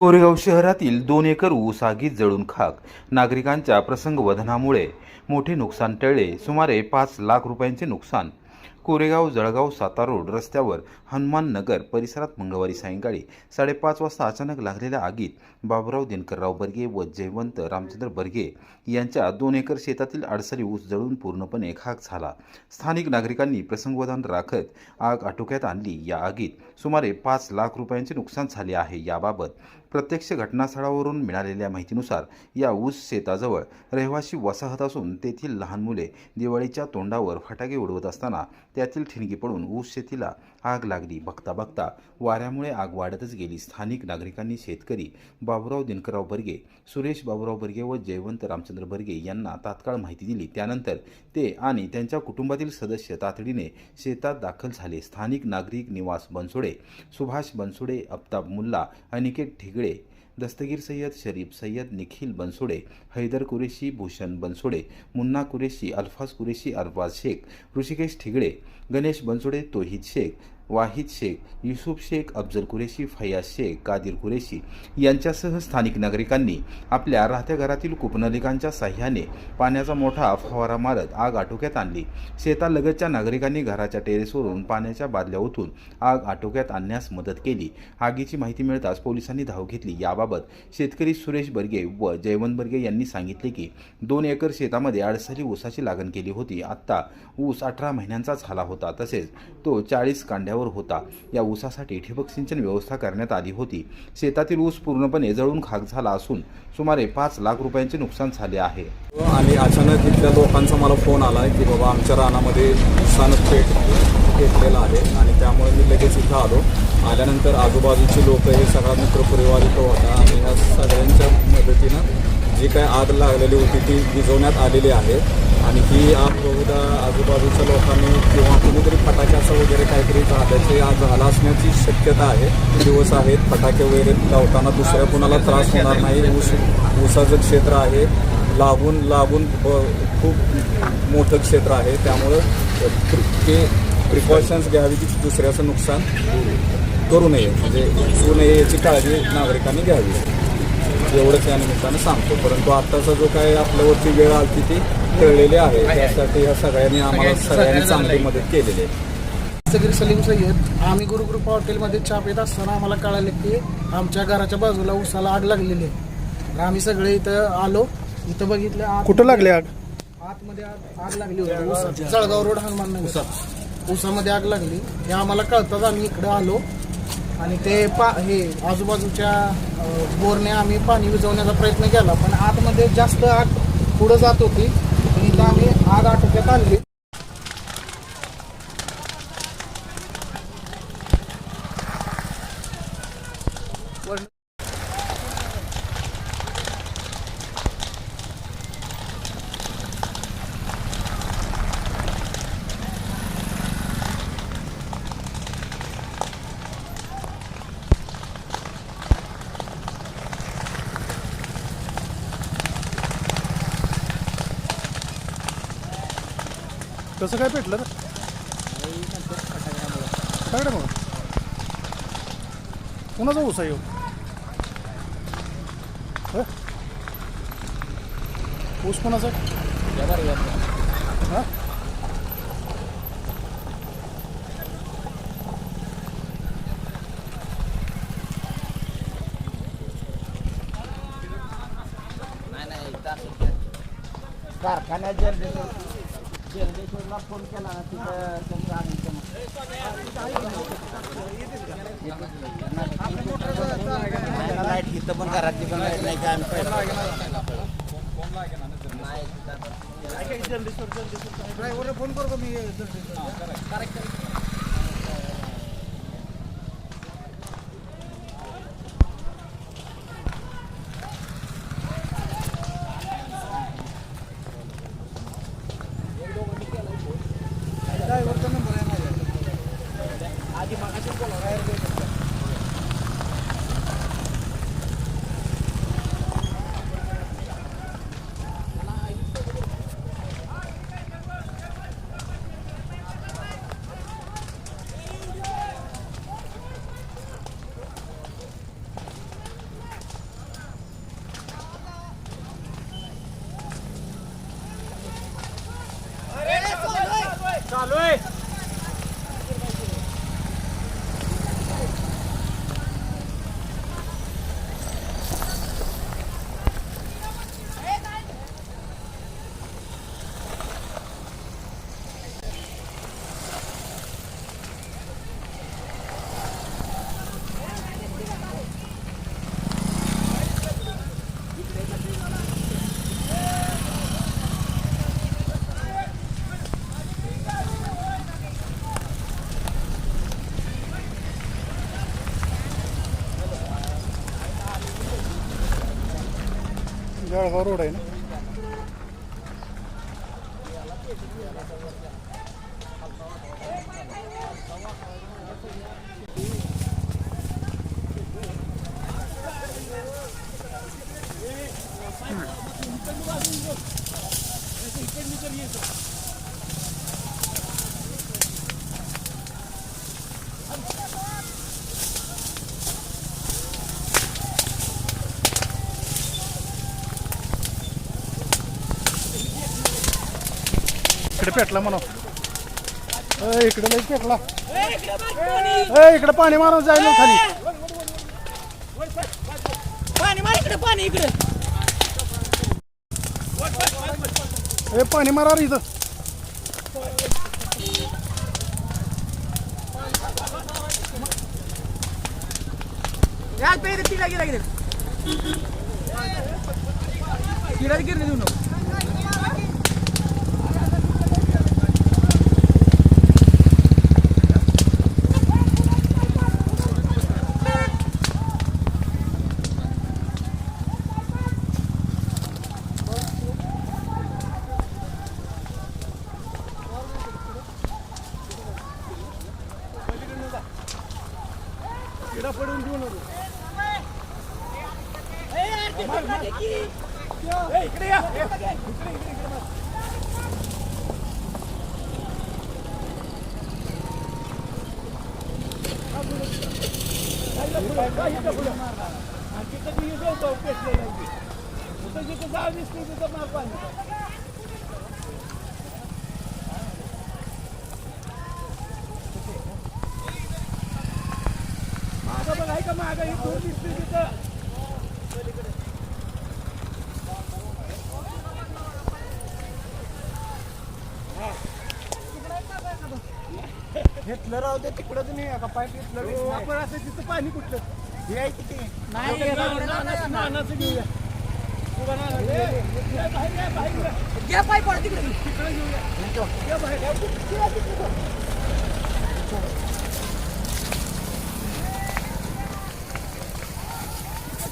कोरेगाव शहरातील दोन एकर ऊस आगीत जळून खाक. नागरिकांच्या प्रसंगवधनामुळे मोठे नुकसान टळले. सुमारे पाच लाख रुपयांचे नुकसान. कोरेगाव जळगाव सातारोड रस्त्यावर हनुमान नगर परिसरात मंगळवारी सायंकाळी साडेपाच वाजता अचानक लागलेल्या आगीत बाबुराव दिनकरराव बर्गे व जयवंत रामचंद्र बर्गे यांच्या दोन एकर शेतातील अडसरी ऊस जळून पूर्णपणे खाक झाला. स्थानिक नागरिकांनी प्रसंगवधान राखत आग आटोक्यात आणली. या आगीत सुमारे पाच लाख रुपयांचे नुकसान झाले आहे. याबाबत प्रत्यक्ष घटनास्थळावरून मिळालेल्या माहितीनुसार या ऊस शेताजवळ रहिवासी वसाहत असून तेथील लहान मुले दिवाळीच्या तोंडावर फटाके उडवत असताना त्यातील ठिणगी पडून ऊस शेतीला आग लागली. बघता बघता वाऱ्यामुळे आग वाढतच गेली. स्थानिक नागरिकांनी शेतकरी बाबुराव दिनकरराव बर्गे सुरेश बाबुराव बर्गे व जयवंत रामचंद्र बर्गे यांना तात्काळ माहिती दिली. त्यानंतर ते आणि त्यांच्या कुटुंबातील सदस्य तातडीने शेतात दाखल झाले. स्थानिक नागरिक निवास बनसोडे सुभाष बनसोडे अफ्ताब मुल्ला अनिकेत ठिगळे दस्तगीर सय्यद शरीफ सय्यद निखिल बनसोडे हैदर कुरेशी भूषण बनसोडे मुन्ना कुरेशी अल्फाज कुरेशी अरबाज शेख ऋषिकेश ठिगळे गणेश बनसोडे तोहिद शेख वाहिद शेख युसुफ शेख अफजल कुरेशी फैयाज शेख कादिर कुरेशी यांच्यासह स्थानिक नागरिकांनी आपल्या राहत्या घरातील कूपनलिकांच्या साह्याने पाण्याचा मोठा फवारा मारत आग आटोक्यात आणली. शेतालगतच्या नागरिकांनी घराच्या टेरेसवरून पाण्याच्या बादल्या ओतून आग आटोक्यात आणण्यास मदत केली. आगीची माहिती मिळताच पोलिसांनी धाव घेतली. याबाबत शेतकरी सुरेश बर्गे व जयवंत बर्गे यांनी सांगितले की दोन एकर शेतामध्ये अडसरी ऊसाची लागण केली होती. आत्ता ऊस अठरा महिन्यांचा झाला होता. तसेच तो चाळीस कांड्यावर होता. या ऊसासाठी ठिबक सिंचन व्यवस्था करण्यात आली होती. शेतातील ऊस पूर्णपणे जळून खाक झाला असून सुमारे पाच लाख रुपयांचे नुकसान झाले आहे. आणि अचानक इथल्या लोकांचा मला फोन आला की बाबा आमच्या रानामध्ये नुकसानच पेट घेतलेलं आहे आणि त्यामुळे मी लगेच इथं आलो. आल्यानंतर आजूबाजूचे लोक हे सगळा मित्रपरिवार इथं होता आणि ह्या सगळ्यांच्या मदतीनं जी काय आग लागलेली होती ती विझवण्यात आलेली आहे. आणि ही आग बहुधा आजूबाजूच्या लोकांनी किंवा कुणीतरी फटाक्याचं वगैरे काहीतरी झाल्याचे आज झाला असण्याची शक्यता आहे. दिवस आहेत फटाके वगैरे लावताना दुसऱ्या कुणाला त्रास होणार नाही. ऊस ऊसाचं क्षेत्र आहे. लागून लागून ब- खूप मोठं क्षेत्र आहे. त्यामुळं ते प्रिकॉशन्स घ्यावी की दुसऱ्याचं नुकसान करू नये. म्हणजे होऊ नये याची काळजी नागरिकांनी घ्यावी. एवढंच या निमित्तानं सांगतो. परंतु आत्ताचा जो काय आपल्यावरती वेळ आली ती टळलेली आहे. त्यासाठी ह्या सगळ्यांनी आम्हाला सगळ्यांनी चांगली मदत केलेली आहे. सगीर सलीम सय्यद आम्ही गुरुकृपा हॉटेलमध्ये चहा पित असताना आम्हाला कळाले की आमच्या घराच्या बाजूला उसाला आग लागलेली आहे. आम्ही सगळे इथं आलो इथं बघितलं आत कुठं लागले आग? आतमध्ये आग आग लागली होती. जळगाव रोड हनुमान नगर ऊसामध्ये आग लागली. हे आम्हाला कळताच आम्ही इकडे आलो. आणि ते पा हे आजूबाजूच्या बोरने आम्ही पाणी विझवण्याचा प्रयत्न केला. पण आतमध्ये जास्त आग पुढं जात होती. पण इथं आम्ही कसं काय पेटलं रे? काय रे मग कुणाचा ऊस आहे ह्यो? ऊस कोणाचा आहे? हा? कारखान्यात जलदेश्वर जलदेश्वरला फोन केला ना तिथं त्यांचं आम्ही लाइट इथं पण घरातली पण लाइट नाही काय आम्ही ड्रायव्हरला फोन करतो मी. जळगाव रोड आहे ना इकडे पेटला म्हणा अय, इकडे लई पेटला. इकडे पाणी मारून जाईल खाली. पाणी मार इकडे पाणी इकडे. ए पाणी मारा रे इथं. तिला गेला गेले. तिला गिरणे देऊ नको. इकडे या इकडे इकडे इकडे तिथं मी येतो पेटलेला तिथं जिथं जाऊ दिसते तिथं मार पाणी घेतलं राहू दे तिकडं तुम्ही का पाय घेतलं आपण असं तिथं पाणी कुठलं? हे आहे किती घ्या पाय पड तिकडे.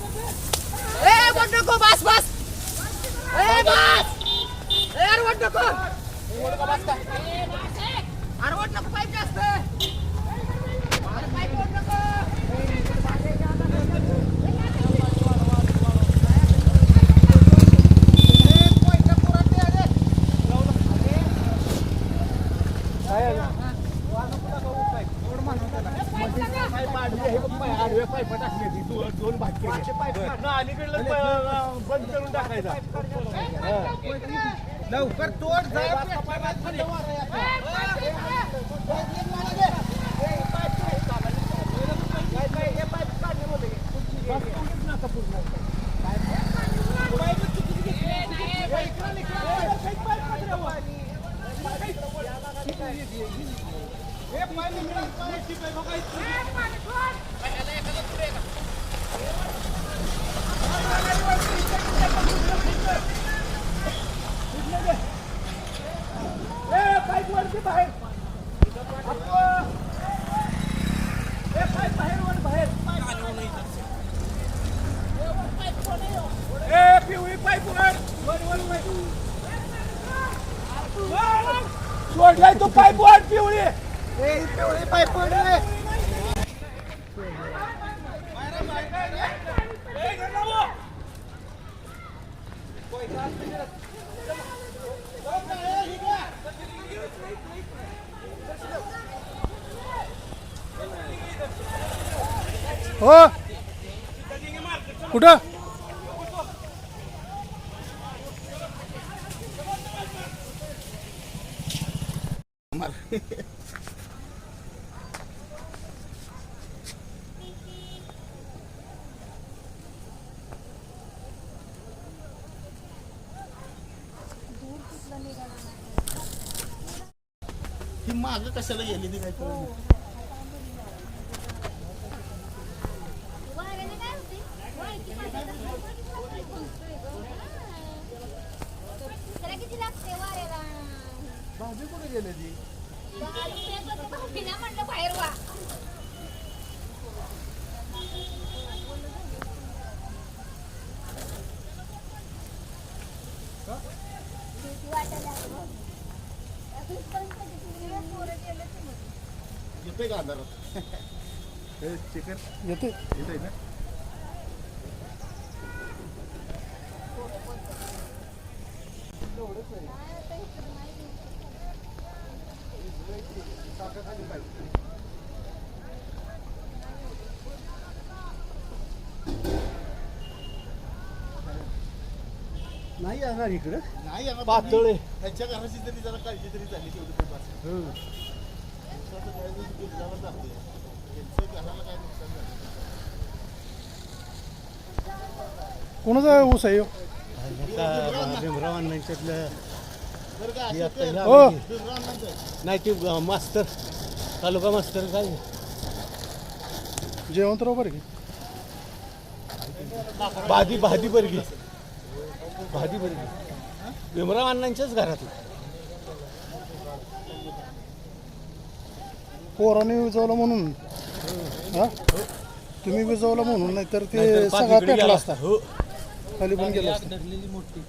ए वड नको बस बस ए बस ए अरे वड नको अरे वड नको पाईप जास्त अरे पाईप वड नको लवकर तोड सोडलाय तो पाईप वाट पिवळी पिवळी पाईप पडले हो कुठं ही माग कशाला गेली ती काय भाजी कुठे गेले ती? म्हटलं बाहेर वा. का? येतोय का अंधारात? हे चिकन येते येतोय ना? नाही येणार इकडं नाही येणार पातळ आहे. ह्याच्या घराची तरी जरा काळजी तरी झाली तेवढी पण बस. नुकसाचं काय नाही, गिरजावर जाते. यांचं घराला काय नुकसान झालं कोणाचा ऊस आहे ह्यो? बरं का असं कर. हो दुसरं. नाही ते मास्तर तालुका मास्तर काय जेवणतराव बरं की भादी भादी बर्गी भादी बर्गी भीमराव अण्णांच्याच घरातलं. पोराने विजवलं म्हणून. हा? तुम्ही विजवलं म्हणून नाही तर ते सगळा पेटला गेला. असता. हो. खाली पण गेला असता. धरलेली मोठी.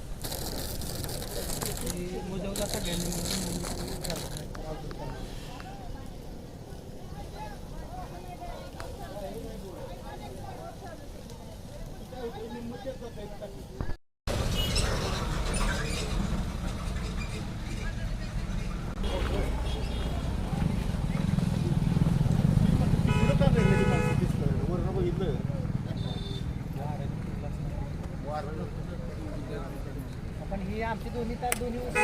पुढं kita dulu